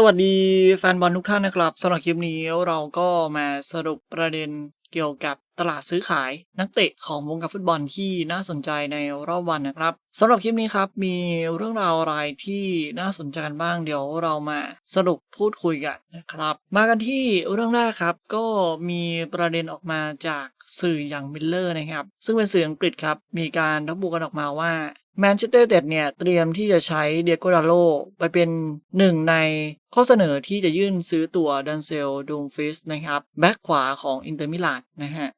สวัสดีแฟนบอลทุกท่านนะครับสำหรับคลิปนี้เราก็มาสรุปประเด็นเกี่ยวกับตลาดซื้อขายนักเตะของวงการฟุตบอลที่น่าสนใจในรอบวันนะครับสำหรับคลิปนี้ครับมีเรื่องราวอะไรที่น่าสนใจกันบ้างเดี๋ยวเรามาสรุปพูดคุยกันนะครับ มากันที่เรื่องแรกครับก็มีประเด็นออกมาจากสื่ออย่างมิลเลอร์นะครับ ซึ่งเป็นสื่ออังกฤษครับมีการระบุกันออกมาว่า แมนเชสเตอร์เต็ดเนี่ยเตรียมที่จะใช้เดียโกดาโลไปเป็นหนึ่งในข้อเสนอที่จะยื่นซื้อตัวดันเซลดูมฟิสนะครับแบ็กขวาของอินเตอร์มิลานนะฮะ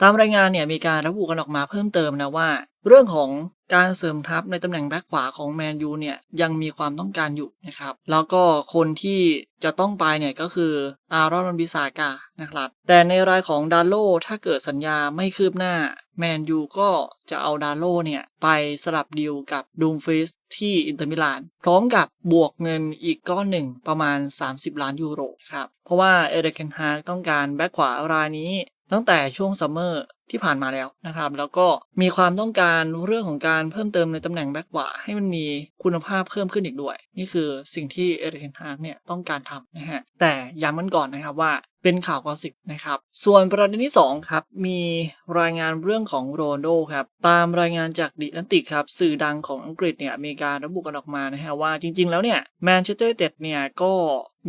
ตามรายงานเนี่ยมีการระบุกันออกมาเพิ่มเติมนะว่า เรื่องของการเสริมทัพในตำแหน่งแบ็คขวาของแมนยูเนี่ยยังมีความต้องการอยู่นะครับ แล้วก็คนที่จะต้องไปเนี่ยก็คืออารอนบิซากานะครับ แต่ในรายของดาโลถ้าเกิดสัญญาไม่คืบหน้า แมนยูก็จะเอาดาโลเนี่ย ไปสลับดีลกับดูมฟิสที่อินเตอร์มิลาน พร้อมกับบวกเงินอีกก้อนหนึ่งประมาณ 30 ล้านยูโรครับ เพราะว่าเอเดเคนฮาร์ต้องการแบ็คขวารายนี้ตั้งแต่ช่วงซัมเมอร์ ที่ผ่านมาแล้วนะครับ แล้วก็มีความต้องการเรื่องของการเพิ่มเติมในตำแหน่งแบ็กขวาให้มันมีคุณภาพเพิ่มขึ้นอีกด้วย นี่คือสิ่งที่เอริกเทนฮากเนี่ยต้องการทำนะฮะแต่ย้ำมันก่อนนะครับว่าเป็นข่าวกอสิบนะครับ ส่วนประเด็นที่ 2 ครับ มีรายงานเรื่องของโรนโดครับ ตามรายงานจากดิลันติกครับ สื่อดังของอังกฤษเนี่ยมีการระบุกันออกมานะฮะว่าจริง ๆ แล้วเนี่ยแมนเชสเตอร์เต็ดเนี่ยก็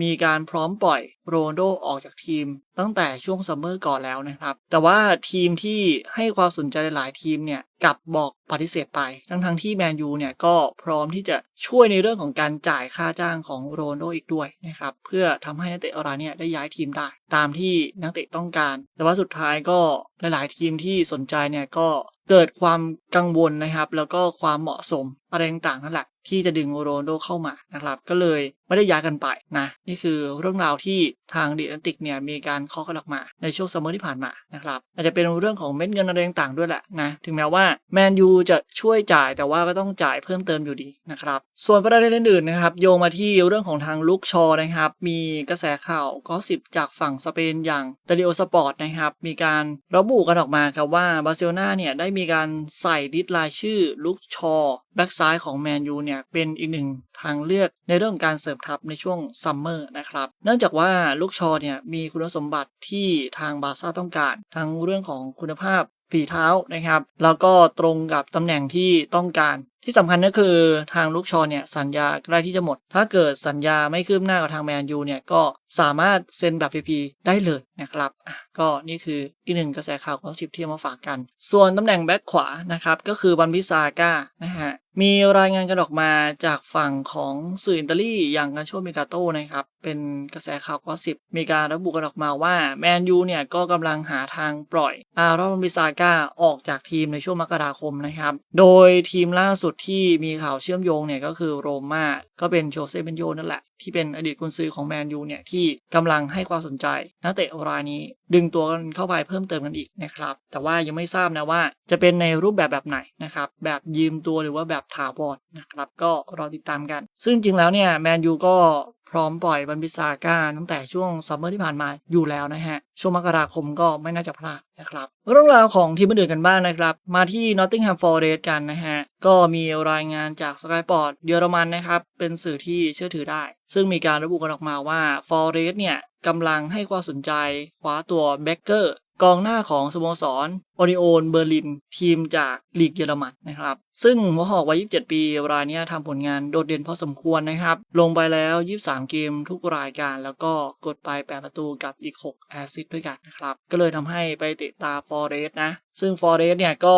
มีการพร้อมปล่อยโรนโดออกจากทีม ตั้งแต่ช่วงซัมเมอร์ก่อนแล้วนะครับ แต่ว่าทีมที่ให้ความสนใจหลายทีมเนี่ยกลับบอกปฏิเสธไป ทั้งทั้งที่แมนยูเนี่ยก็พร้อมที่จะช่วยในเรื่องของการจ่ายค่าจ้างของโรนโดอีกด้วยนะครับ เพื่อทำให้นักเตะอราเนี่ยได้ย้ายทีมได้ ตามที่นักเตะต้องการ แต่ว่าสุดท้ายก็หลาย ๆ ทีมที่สนใจเนี่ยก็เกิดความกังวลนะครับ แล้วก็ความเหมาะสมอะไรต่างๆนั่นแหละที่จะดึงโรนโดเข้ามานะครับ ก็เลยไม่ได้ย้ายกันไปนะ นี่คือเรื่องราวที่ทางดิแอนติกเนี่ยมีการเคาะกันออกมาในช่วงซัมเมอร์ที่ผ่านมานะครับอาจจะเป็นเรื่องของเม็ดเงินอะไรต่างๆด้วยแหละนะถึงแม้ว่าแมนยูจะช่วยจ่ายแต่ว่าก็ต้องจ่ายเพิ่มเติมอยู่ดีนะครับส่วนประเด็นอื่นๆนะครับโยงมาที่เรื่องของทางลุกชอนะครับมีกระแสข่าวก็สิบจากฝั่งสเปนอย่างดาริโอสปอร์ตนะครับมีการระบุกันออกมาครับว่าบาร์เซโลนาเนี่ยได้มีการใส่ดิสลายชื่อลุกชอแบ็กซ้ายของแมนยูเนี่ยเป็นอีกหนึ่งทางเลือกในเรื่องการเสริมทัพในช่วงซัมเมอร์นะครับ เนื่องจากว่าลุกชอเนี่ยมีคุณสมบัติที่ทางบาซ่าต้องการ ทั้งเรื่องของคุณภาพฝีเท้านะครับ แล้วก็ตรงกับตำแหน่งที่ต้องการ ที่สำคัญก็คือทางลูกชอเนี่ยสัญญาใกล้ที่จะหมด ถ้าเกิดสัญญาไม่คืบหน้ากับทางแมนยูเนี่ยก็สามารถเซ็นแบบฟรีๆได้เลยนะครับก็นี่คืออีกหนึ่งกระแสข่าวของสิบที่มาฝากกัน ส่วนตำแหน่งแบ็คขวานะครับก็คือบันบิซาก้านะฮะมีรายงานกันออกมาจากฝั่งของสื่ออิตาลีอย่างกันโชมิกาโตนะครับเป็นกระแสข่าวกอสิบมีการระบุกันออกมาว่าแมนยูเนี่ยก็กำลังหาทางปล่อยอารอนบิซาก้าออกจากทีมในช่วงมกราคมนะครับโดยทีมล่าสุดที่มีข่าวเชื่อมโยงเนี่ยก็คือโรม่าก็เป็นโจเซเบนโยนั่นแหละ ที่เป็นอดีตกุนซือของแมนยูเนี่ยที่กำลังให้ความสนใจ นักเตะรายนี้ดึงตัวกันเข้าไปเพิ่มเติมกันอีกนะครับ แต่ว่ายังไม่ทราบนะว่าจะเป็นในรูปแบบแบบไหนนะครับ แบบยืมตัวหรือว่าแบบถาวรนะครับ ก็รอติดตามกัน ซึ่งจริงแล้วเนี่ยแมนยูก็ พร้อมปล่อยบันบิซาก้าตั้งแต่ช่วงซัมเมอร์ที่ผ่านมาอยู่แล้วนะฮะ ช่วงมกราคมก็ไม่น่าจะพลาดนะครับ เรื่องราวของทีมอื่นกันบ้างนะครับ มาที่ Nottingham Forest กันนะฮะ ก็มีรายงานจาก Sky Sport เยอรมันนะครับ เป็นสื่อที่เชื่อถือได้ ซึ่งมีการระบุกันออกมาว่า Forest เนี่ยกำลังให้ความสนใจคว้าตัวเบเกอร์ กองหน้าของสโมสรโอริโอนเบอร์ลิน ทีมจากลีกเยอรมันนะครับ ซึ่งหัวหอกวัย 27 ปีรายนี้ทำผลงานโดดเด่นพอสมควรนะครับ ลงไปแล้ว 23 เกมทุกรายการแล้วก็กดไป 8 ประตูกับอีก 6 แอซิสด้วยกันนะครับ ก็เลยทำให้ไปเตะตาฟอร์เรสนะ ซึ่งฟอร์เรสเนี่ยก็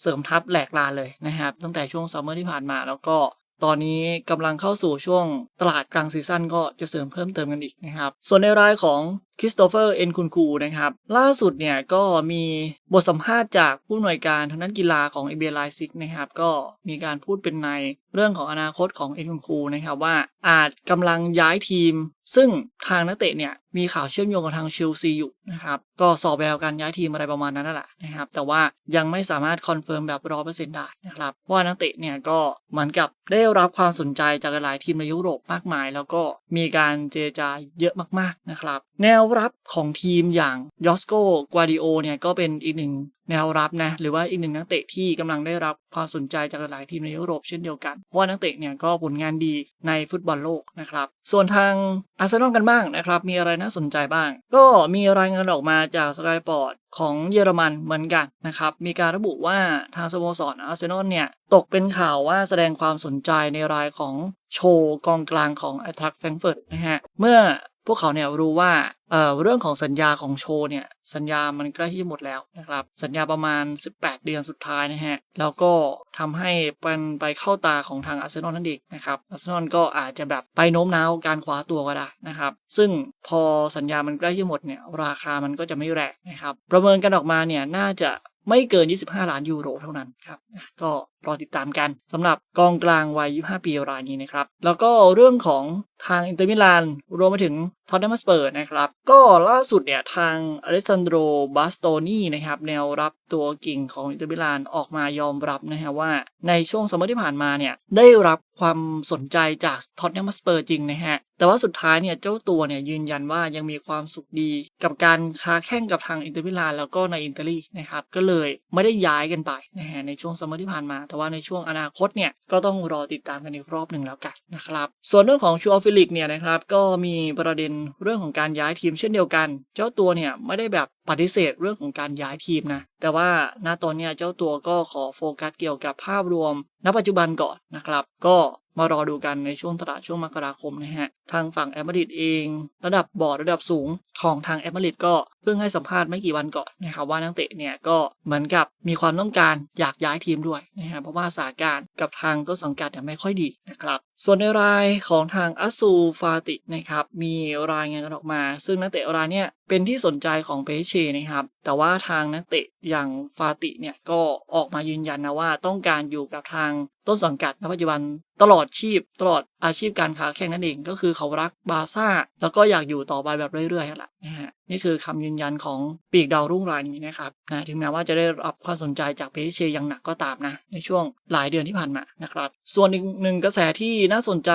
เสริมทัพแหลกลานเลยนะครับ ตั้งแต่ช่วงซัมเมอร์ที่ผ่านมาแล้วก็ตอนนี้กำลังเข้าสู่ช่วงตลาดกลางซีซั่นก็จะเสริมเพิ่มเติมกันอีกนะครับ ส่วนในรายของ คริสโตเฟอร์เอ็นคุนคูนะครับ ล่าสุดเนี่ยก็มีบทสัมภาษณ์จากผู้อำนวยการทางด้านกีฬาของเอเบไลซิกนะครับ ก็มีการพูดเป็นในเรื่องของอนาคตของเอ็นคุนคูนะครับว่าอาจกำลังย้ายทีม ซึ่งทางนักเตะเนี่ยมีข่าวเชื่อมโยงกับทางเชลซีอยู่นะครับ ก็สอบแววการย้ายทีมอะไรประมาณนั้นนั่นแหละนะครับ แต่ว่ายังไม่สามารถคอนเฟิร์มแบบร้อเปอร์เซ็นต์ได้นะครับว่านักเตะเนี่ยก็เหมือนกับได้รับความสนใจจากหลายทีมในยุโรปมากมาย แล้วก็มีการเจรจาเยอะมากๆนะครับ แนววรับของทีมอย่างยอสโกกวาดิโอเนี่ยก็เป็นอีกหนึ่งแนวรับนะหรือว่าอีกหนึ่งนักเตะที่กำลังได้รับความสนใจจากหลายทีมในยุโรปเช่นเดียวกันเพราะว่านักเตะเนี่ยก็ผลงานดีในฟุตบอลโลกนะครับส่วนทางอาร์เซนอลกันบ้างนะครับมีอะไรน่าสนใจบ้าง ก็มีรายงานออกมาจากสกายปอร์ตของเยอรมันเหมือนกันนะครับมีการระบุว่าทางสโมสรอาร์เซนอลเนี่ยตกเป็นข่าวว่าแสดงความสนใจในรายของโชกองกลางของไอทรักแฟรงเฟิร์ตนะฮะเมื่อ พวกเขาเนี่ยรู้ว่าเอ่อเรื่องของสัญญาของโชว์เนี่ยสัญญามันใกล้ที่จะหมดแล้วนะครับสัญญาประมาณ 18 เดือนสุดท้ายนะฮะแล้วก็ทำให้เป็นไปเข้าตาของทางอาร์เซนอลนั่นเองนะครับอาร์เซนอลก็อาจจะแบบไปโน้มน้าวการคว้าตัวก็ได้นะครับซึ่งพอสัญญามันใกล้ที่หมดเนี่ยราคามันก็จะไม่แรงนะครับประเมินกันออกมาเนี่ยน่าจะ ไม่เกิน 25 ล้านยูโรเท่านั้นครับ ก็รอติดตามกันสำหรับกองกลางวัย 25 ปีรายนี้นะครับ แล้วก็เรื่องของทางอินเตอร์มิลานรวมไปถึงทอตแนมสเปอร์นะครับ ก็ล่าสุดเนี่ยทางอเลสซานโดรบาสโตนีนะครับ แนวรับตัวกิ่งของอินเตอร์มิลานออกมายอมรับนะฮะว่า ในช่วงสมัยที่ผ่านมาเนี่ย ได้รับความสนใจจากทอตแนมสเปอร์จริงนะฮะ แต่ว่าสุดท้ายเนี่ยเจ้าตัวเนี่ยยืนยันว่ายังมีความสุขดี กับการค้าแข่งกับทางอินเตอร์มิลานแล้วก็ในอินเตอรี่นะครับก็เลยไม่ได้ย้ายกันไปนะฮะในช่วงซัมเมอร์ที่ผ่านมา แต่ว่าในช่วงอนาคตเนี่ยก็ต้องรอติดตามกันอีกรอบหนึ่งแล้วกันนะครับส่วนเรื่องของชูออฟิลิกเนี่ยนะครับก็มีประเด็นเรื่องของการย้ายทีมเช่นเดียวกัน เจ้าตัวเนี่ยไม่ได้แบบ ปฏิเสธเรื่องของการย้ายทีมนะ แต่ว่าณตอนนี้เจ้าตัวก็ขอโฟกัสเกี่ยวกับภาพรวม ณ ปัจจุบันก่อนนะครับ ก็มารอดูกันในช่วงตลาดช่วงมกราคมนะฮะ ทางฝั่งแอมมาริดเอง ระดับบอร์ดระดับสูงของทางแอมมาริดก็เพิ่งให้สัมภาษณ์ไม่กี่วันก่อนนะครับว่านักเตะเนี่ยก็เหมือนกับมีความต้องการอยากย้ายทีมด้วยนะฮะเพราะว่าสถานการณ์กับทางต้นสังกัดเนี่ยไม่ค่อยดีนะครับส่วนในรายของทางอัสูฟาตินะครับ มีรายงานออกมา ซึ่งนักเตะรายเนี่ยเป็นที่สนใจของเปเชนะครับ แต่ว่าทางนักเตะอย่างฟาติเนี่ยก็ออกมายืนยันนะว่าต้องการอยู่กับทางต้นสังกัดณปัจจุบันตลอดชีพตลอดอาชีพการค้าแข่งนั่นเองก็คือเขารักบาซ่า แล้วก็อยากอยู่ต่อไปแบบเรื่อยๆนั่นแหละนะฮะนี่คือคำยืนยันของปีกดาวรุ่งรายนี้นะครับนะถึงแม้ว่าจะได้รับความสนใจจากเปเชอย่างหนักก็ตามนะในช่วงหลายเดือนที่ผ่านมานะครับ ส่วนอีกหนึ่งกระแสที่น่าสนใจ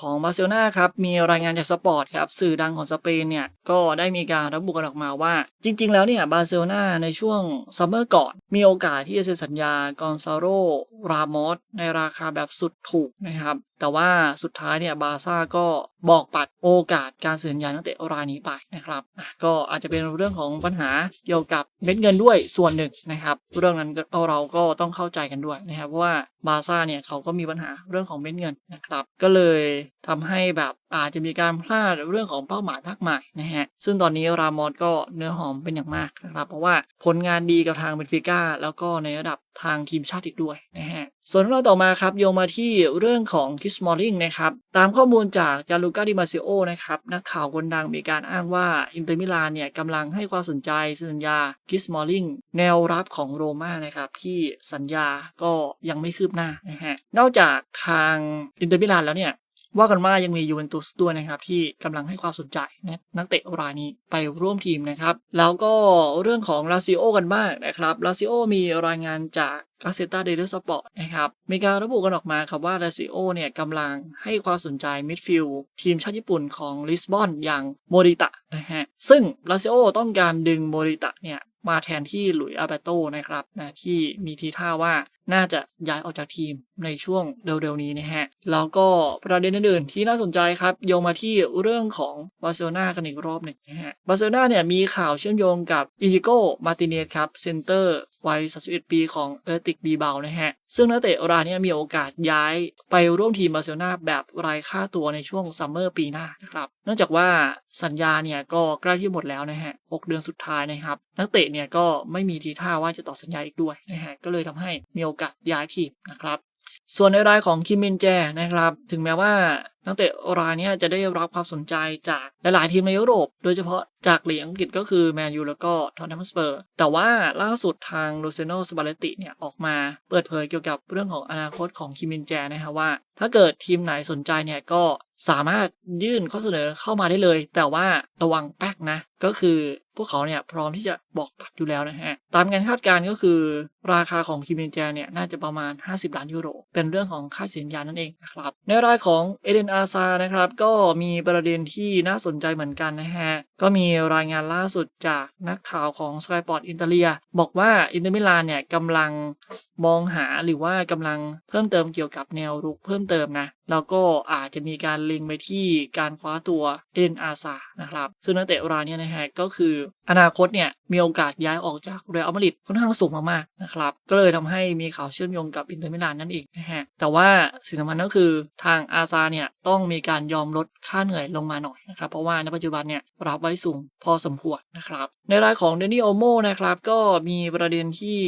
ของบาร์เซโลนาครับมีรายงานจากสปอร์ตครับสื่อดังของสเปนเนี่ยก็ได้มีการระบุกันออกมาว่า จริง ๆ แล้วเนี่ยบาเซโลนาในช่วงซัมเมอร์ก่อน มีโอกาสที่จะเซ็นสัญญากอนซาโร รามอสในราคาแบบสุดถูกนะครับ แต่ว่าสุดท้ายเนี่ยบาร์ซ่าก็ บอกปัดโอกาสการเซ็นสัญญานักเตะรายนี้ไปนะครับก็อาจจะเป็นเรื่องของปัญหาเกี่ยวกับเม็ดเงินด้วยส่วนหนึ่งนะครับ เรื่องนั้นเราก็ต้องเข้าใจกันด้วยนะครับเพราะว่าบาซ่าเนี่ยเขาก็มีปัญหาเรื่องของเม็ดเงินนะครับ ก็เลยทำให้แบบอาจจะมีการพลาดเรื่องของเป้าหมายมากมายนะฮะซึ่งตอนนี้รามอสก็เนื้อหอมเป็นอย่างมากนะครับ เพราะว่าผลงานดีกับทางเบนฟิก้าแล้วก็ในระดับทางทีมชาติอีกด้วยนะฮะ ส่วนเรื่องต่อมาครับโยงมาที่เรื่องของคิสมอลลิงนะครับตามข้อมูลจากจารุก้าดิมาซิโอนะครับนักข่าวคนดังมีการอ้างว่าอินเตอร์มิลานเนี่ยกำลังให้ความสนใจสัญญาคิสมอลลิงแนวรับของโรม่านะครับที่สัญญาก็ยังไม่คืบหน้านะฮะนอกจากทางอินเตอร์มิลานแล้วเนี่ย ว่ากันว่ายังมียูเวนตุสด้วยนะครับ ที่กำลังให้ความสนใจนะนักเตะรายนี้ไปร่วมทีมนะครับ แล้วก็เรื่องของลาซิโอกันบ้างนะครับลาซิโอมีรายงานจากกาเซตาเดลสปอร์ตนะครับมีการระบุกันออกมาครับว่าลาซิโอเนี่ยกำลังให้ความสนใจมิดฟิลด์ทีมชาติญี่ปุ่นของลิสบอนอย่างโมริตะนะฮะซึ่งลาซิโอต้องการดึงโมริตะเนี่ยมาแทนที่หลุยส์อาเบโตนะครับนะที่มีทีท่าว่าน่าจะย้ายออกจากทีมในช่วงเร็วๆนี้นะฮะ แล้วก็ประเด็นอื่นๆที่น่าสนใจครับโยงมาที่เรื่องของบาร์เซโลนากันอีกรอบหนึ่งนะฮะบาร์เซโลนาเนี่ยมีข่าวเชื่อมโยงกับอินิโกมาติเนสครับเซนเตอร์วัย 31 ปีของเอติกบีเบลนะฮะ ซึ่งนักเตะรายนี้มีโอกาสย้ายไปร่วมทีมบาร์เซโลนาแบบไร้ค่าตัวในช่วงซัมเมอร์ปีหน้านะครับ เนื่องจากว่าสัญญาเนี่ยก็ใกล้ที่หมดแล้วนะฮะ 6 เดือนสุดท้ายนะครับ นักเตะเนี่ยก็ไม่มีทีท่าว่าจะต่อสัญญาอีกด้วยนะฮะ ก็เลยทำให้มีโอกาสย้ายทีมนะครับ ส่วนในรายของคิมมินแจนะครับ ถึงแม้ว่า นักเตะรายนี้จะได้รับความสนใจจากหลาย ๆ ทีมในยุโรป โดยเฉพาะจากหลีกอังกฤษก็คือแมนยูแล้วก็ทอตแนมสเปอร์ แต่ว่าล่าสุดทางลูเซโนสบาเลติเนี่ยออกมาเปิดเผยเกี่ยวกับเรื่องของอนาคตของคิมินแจนะฮะว่า ถ้าเกิดทีมไหนสนใจเนี่ยก็สามารถยื่นข้อเสนอเข้ามาได้เลย แต่ว่าระวังแป๊กนะ ก็คือพวกเขาเนี่ยพร้อมที่จะบอกปัดอยู่แล้วนะฮะ ตามการคาดการณ์ก็คือ ราคาของคิมมินแจเนี่ยน่าจะประมาณ 50 ล้านยูโร เป็นเรื่องของค่าสัญญานั่นเองนะครับในรายของเอเดนอาซานะครับ ก็มีประเด็นที่น่าสนใจเหมือนกันนะฮะ ก็มีรายงานล่าสุดจากนักข่าวของ Sky Sport อิตาเลียบอกว่าอินเตอร์มิลานเนี่ยกำลังมองหาหรือว่ากำลังเพิ่มเติมเกี่ยวกับแนวรุกเพิ่มเติมนะ แล้วก็อาจจะมีการเล็งไปที่การคว้าตัวเอเดนอาซานะครับ ซึ่งนักเตะรายนี้นะฮะก็คืออนาคตเนี่ยมีโอกาสย้ายออกจากเรอัลมาดริดค่อนข้างสูงมากๆนะครับก็เลยทำให้มีข่าวเชื่อมโยงกับอินเตอร์มิลานนั่นเองนะฮะแต่ว่าสิ่งสำคัญก็คือทางอาซาเนี่ยต้องมีการยอมลดค่าเหนื่อยลงมาหน่อยนะครับเพราะว่าในปัจจุบันเนี่ยรับไว้สูงพอสมควรนะครับในรายของเดนนี่โอโมนะครับก็มีประเด็นที่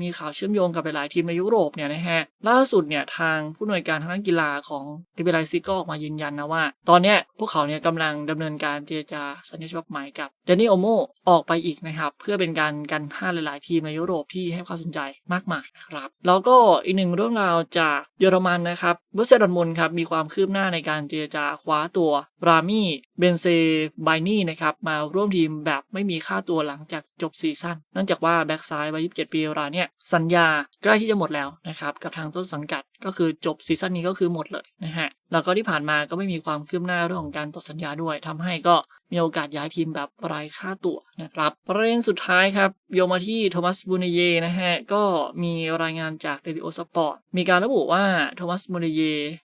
มีข่าวเชื่อมโยงกับหลายทีมในยุโรปเนี่ยนะฮะล่าสุดเนี่ยทางผู้หน่วยการทางด้านกีฬาของเดเบไลซิก็ออกมายืนยันนะว่า ตอนเนี้ยพวกเขาเนี่ยกำลังดำเนินการเจรจาสัญญาฉบับใหม่กับเดนนี่โอโมออกไปอีกนะครับ เพื่อเป็นการกันห้าหลาย ๆ ทีมในยุโรปที่ให้ความสนใจมากมายนะครับ แล้วก็อีกหนึ่งเรื่องราวจากเยอรมันนะครับเบอร์เซดอนมุนครับมีความคืบหน้าในการเจรจาคว้าตัว รามี่เบนเซไบนี่นะครับมาร่วมทีมแบบไม่มีค่าตัวหลังจากจบซีซั่นเนื่องจากว่าแบ็กซ้ายวัย27 ปีรายเนี่ยสัญญาใกล้ที่จะหมดแล้วนะครับกับทางต้นสังกัดก็คือจบซีซั่นนี้ก็คือหมดเลยนะฮะแล้วก็ที่ผ่านมาก็ไม่มีความคืบหน้าเรื่องของการต่อสัญญาด้วยทำให้ก็มีโอกาสย้ายทีมแบบไร้ค่าตัวนะครับประเด็นสุดท้ายครับโยมาที่โทมัสบูเนเยนะฮะก็มีรายงานจากเรดิโอสปอร์ต มีการระบุว่าโทมัสมูเนเย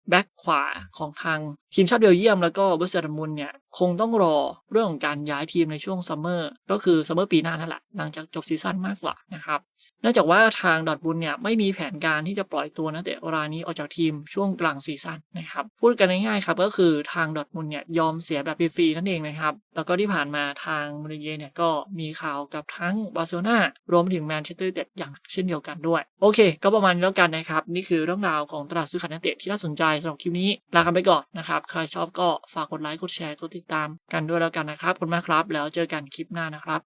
แบ็กขวาของทางทีมชาติเบลเยียมแล้วก็เบอร์เซดมุนเนี่ยคงต้องรอเรื่องของการย้ายทีมในช่วงซัมเมอร์ก็คือซัมเมอร์ปีหน้านั่นแหละหลังจากจบซีซั่นมากกว่านะครับ เนื่องจากว่าทางดอทบุนเนี่ยไม่มีแผนการที่จะปล่อยตัวนักเตะรายนี้ออกจากทีมช่วงกลางซีซั่นนะครับพูดกันง่ายๆครับก็คือทางดอทบุนเนี่ยยอมเสียแบบฟรีๆนั่นเองนะครับแล้วก็ที่ผ่านมาทางมูริเย่เนี่ยก็มีข่าวกับทั้งบาร์เซโลนารวมถึงแมนเชสเตอร์เต็ดอย่างเช่นเดียวกันด้วย โอเค ก็ประมาณนี้แล้วกันนะครับนี่คือเรื่องราวของตลาดซื้อขายนักเตะที่น่าสนใจสำหรับคลิปนี้ลากันไปก่อนนะครับใครชอบก็ฝากกดไลค์กดแชร์กดติดตามกันด้วยแล้วกันนะครับขอบคุณมากครับ แล้วเจอกันคลิปหน้านะครับ